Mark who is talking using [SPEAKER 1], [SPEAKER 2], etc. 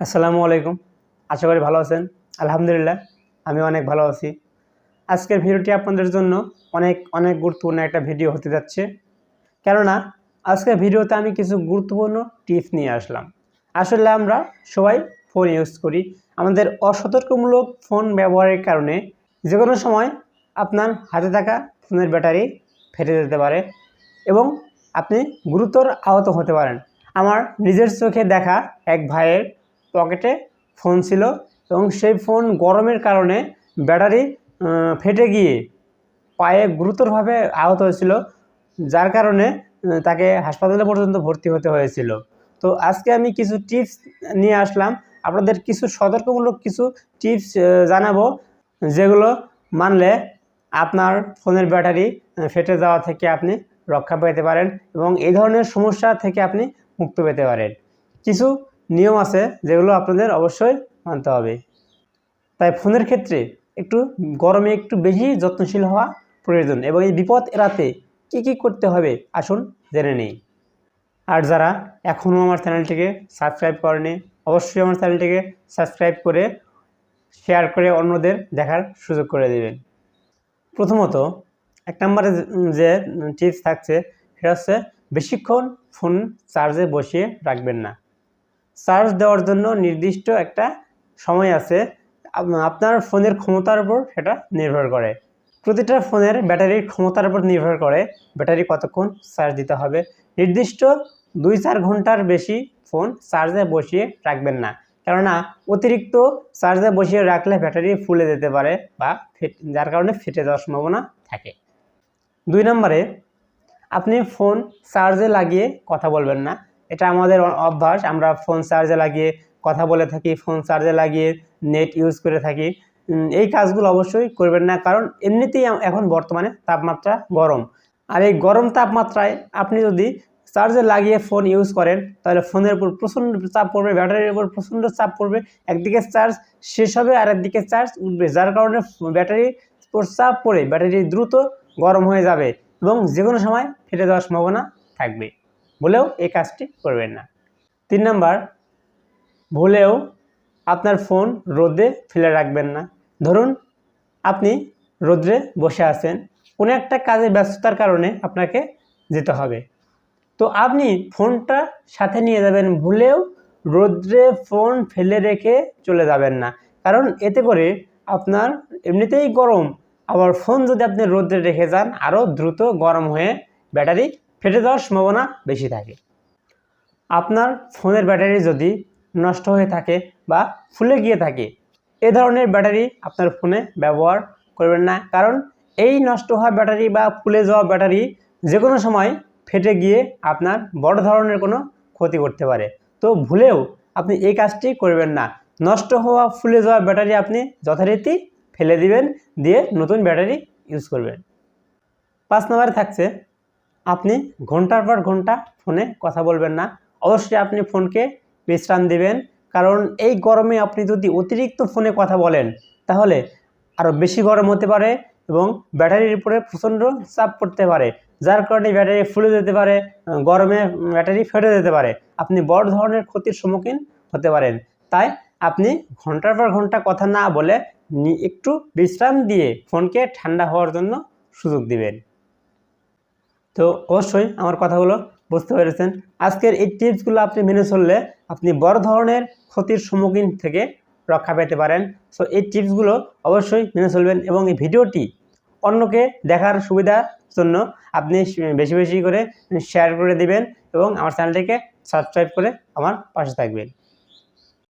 [SPEAKER 1] আসসালামু আলাইকুম। আশা করি ভালো আছেন। আলহামদুলিল্লাহ, আমি অনেক ভালো আছি। আজকের ভিডিওটি আপনাদের জন্য অনেক অনেক গুরুত্বপূর্ণ একটা ভিডিও হতে যাচ্ছে। কেননা, আজকের ভিডিওতে আমি কিছু গুরুত্বপূর্ণ টিপস নিয়ে আসলাম। আসলে আমরা সবাই ফোন ইউজ করি। আমাদের অসতর্কমূলক ফোন ব্যবহারের কারণে যে কোনো সময় আপনার হাতে থাকা ফোনের ব্যাটারি ফেটে যেতে পারে এবং আপনি গুরুতর আহত হতে পারেন। আমার নিজের চোখে দেখা এক ভাইয়ের পকেটে ফোন ছিল এবং সেই ফোন গরমের কারণে ব্যাটারি ফেটে গিয়ে পায়ে গুরুতরভাবে আহত হয়েছিল, যার কারণে তাকে হাসপাতালে পর্যন্ত ভর্তি হতে হয়েছিল। তো আজকে আমি কিছু টিপস নিয়ে আসলাম। আপনাদের কিছু সতর্কমূলক কিছু টিপস জানাব, যেগুলো মানলে আপনার ফোনের ব্যাটারি ফেটে যাওয়া থেকে আপনি রক্ষা পেতে পারেন এবং এই ধরনের সমস্যা থেকে আপনি মুক্ত পেতে পারেন। কিছু নিয়ম আছে যেগুলো আপনাদের অবশ্যই মানতে হবে। তাই ফোনের ক্ষেত্রে একটু গরমে একটু বেশি যত্নশীল হওয়া প্রয়োজন এবং এই বিপদ এড়াতে কি কি করতে হবে আসুন জেনে নেই। আর যারা এখনও আমার চ্যানেলটিকে সাবস্ক্রাইব করেনি, অবশ্যই আমার চ্যানেলটিকে সাবস্ক্রাইব করে শেয়ার করে অন্যদের দেখার সুযোগ করে দেবেন। প্রথমত এক নম্বরে যে টিপস থাকছে, সেটা হচ্ছে বেশিক্ষণ ফোন চার্জে বসিয়ে রাখবেন না। চার্জ দেওয়ার জন্য নির্দিষ্ট একটা সময় আছে। আপনার ফোনের ক্ষমতার উপর সেটা নির্ভর করে। প্রতিটা ফোনের ব্যাটারির ক্ষমতার উপর নির্ভর করে ব্যাটারি কতক্ষণ চার্জ দিতে হবে। নির্দিষ্ট দুই চার ঘণ্টার বেশি ফোন চার্জে বসিয়ে রাখবেন না। কেননা, অতিরিক্ত চার্জে বসিয়ে রাখলে ব্যাটারি ফুলে যেতে পারে বা যার কারণে ফেটে যাওয়ার সম্ভাবনা থাকে। দুই নম্বরে, আপনি ফোন চার্জে লাগিয়ে কথা বলবেন না। এটা আমাদের অভ্যাস। আমরা ফোন চার্জে লাগিয়ে কথা বলে থাকি ফোন চার্জে লাগিয়ে নেট ইউজ করে থাকি। এই কাজগুলো অবশ্যই করবেন না, কারণ এমনিতেই এখন বর্তমানে তাপমাত্রা গরম। আর এই গরম তাপমাত্রায় আপনি যদি চার্জে লাগিয়ে ফোন ইউজ করেন, তাহলে ফোনের উপর প্রচণ্ড চাপ পড়বে ব্যাটারির উপর প্রচণ্ড চাপ পড়বে। একদিকে চার্জ শেষ হবে, আর একদিকে চার্জ উঠবে, যার কারণে ব্যাটারির উপর চাপ পড়ে ব্যাটারি দ্রুত গরম হয়ে যাবে এবং যে কোনো সময় ফেটে যাওয়ার সম্ভাবনা থাকবে। বলেও এই কাজটি করবেন না। তিন নাম্বার, ভুলেও আপনার ফোন রোদে ফেলে রাখবেন না। ধরুন, আপনি রোদ্রে বসে আছেন, কোনো একটা কাজে ব্যস্ততার কারণে আপনাকে যেতে হবে। তো আপনি ফোনটা সাথে নিয়ে যাবেন, ভুলেও রোদ্রে ফোন ফেলে রেখে চলে যাবেন না। কারণ এতে করে আপনার এমনিতেই গরম, আবার ফোন যদি আপনি রোদ্রে রেখে যান, আরও দ্রুত গরম হয়ে ব্যাটারি ফেটে যাওয়ার সম্ভাবনা বেশি থাকে। আপনার ফোনের ব্যাটারি যদি নষ্ট হয়ে থাকে বা ফুলে গিয়ে থাকে, এ ধরনের ব্যাটারি আপনার ফোনে ব্যবহার করবেন না। কারণ এই নষ্ট হওয়া ব্যাটারি বা ফুলে যাওয়া ব্যাটারি যে কোনো সময় ফেটে গিয়ে আপনার বড় ধরনের কোনো ক্ষতি করতে পারে। তো ভুলেও আপনি এই কাজটি করবেন না। নষ্ট হওয়া, ফুলে যাওয়া ব্যাটারি আপনি যথারীতি ফেলে দিবেন, দিয়ে নতুন ব্যাটারি ইউজ করবেন। পাঁচ নম্বরে থাকছে আপনি ঘণ্টার পর ঘণ্টা ফোনে কথা বলবেন না। অবশ্যই আপনি ফোনকে বিশ্রাম দেবেন। কারণ এই গরমে আপনি যদি অতিরিক্ত ফোনে কথা বলেন, তাহলে আরও বেশি গরম হতে পারে এবং ব্যাটারির উপরে প্রচণ্ড চাপ পড়তে পারে, যার কারণে ব্যাটারি ফুলে যেতে পারে গরমে ব্যাটারি ফেটে যেতে পারে। আপনি বড় ধরনের ক্ষতির সম্মুখীন হতে পারেন। তাই আপনি ঘণ্টার পর ঘণ্টা কথা না বলে একটু বিশ্রাম দিয়ে ফোনকে ঠান্ডা হওয়ার জন্য সুযোগ দিবেন। তো অবশ্যই আমার কথাগুলো বুঝতে পেরেছেন। আজকের এই টিপসগুলো আপনি মেনে চললে আপনি বড় ধরনের ক্ষতির সম্মুখীন থেকে রক্ষা পেতে পারেন। সো এই টিপসগুলো অবশ্যই মেনে চলবেন এবং এই ভিডিওটি অন্যকে দেখার সুবিধার জন্য আপনি বেশি বেশি করে শেয়ার করে দিবেন এবং আমার চ্যানেলটিকে সাবস্ক্রাইব করে আমার পাশে থাকবেন।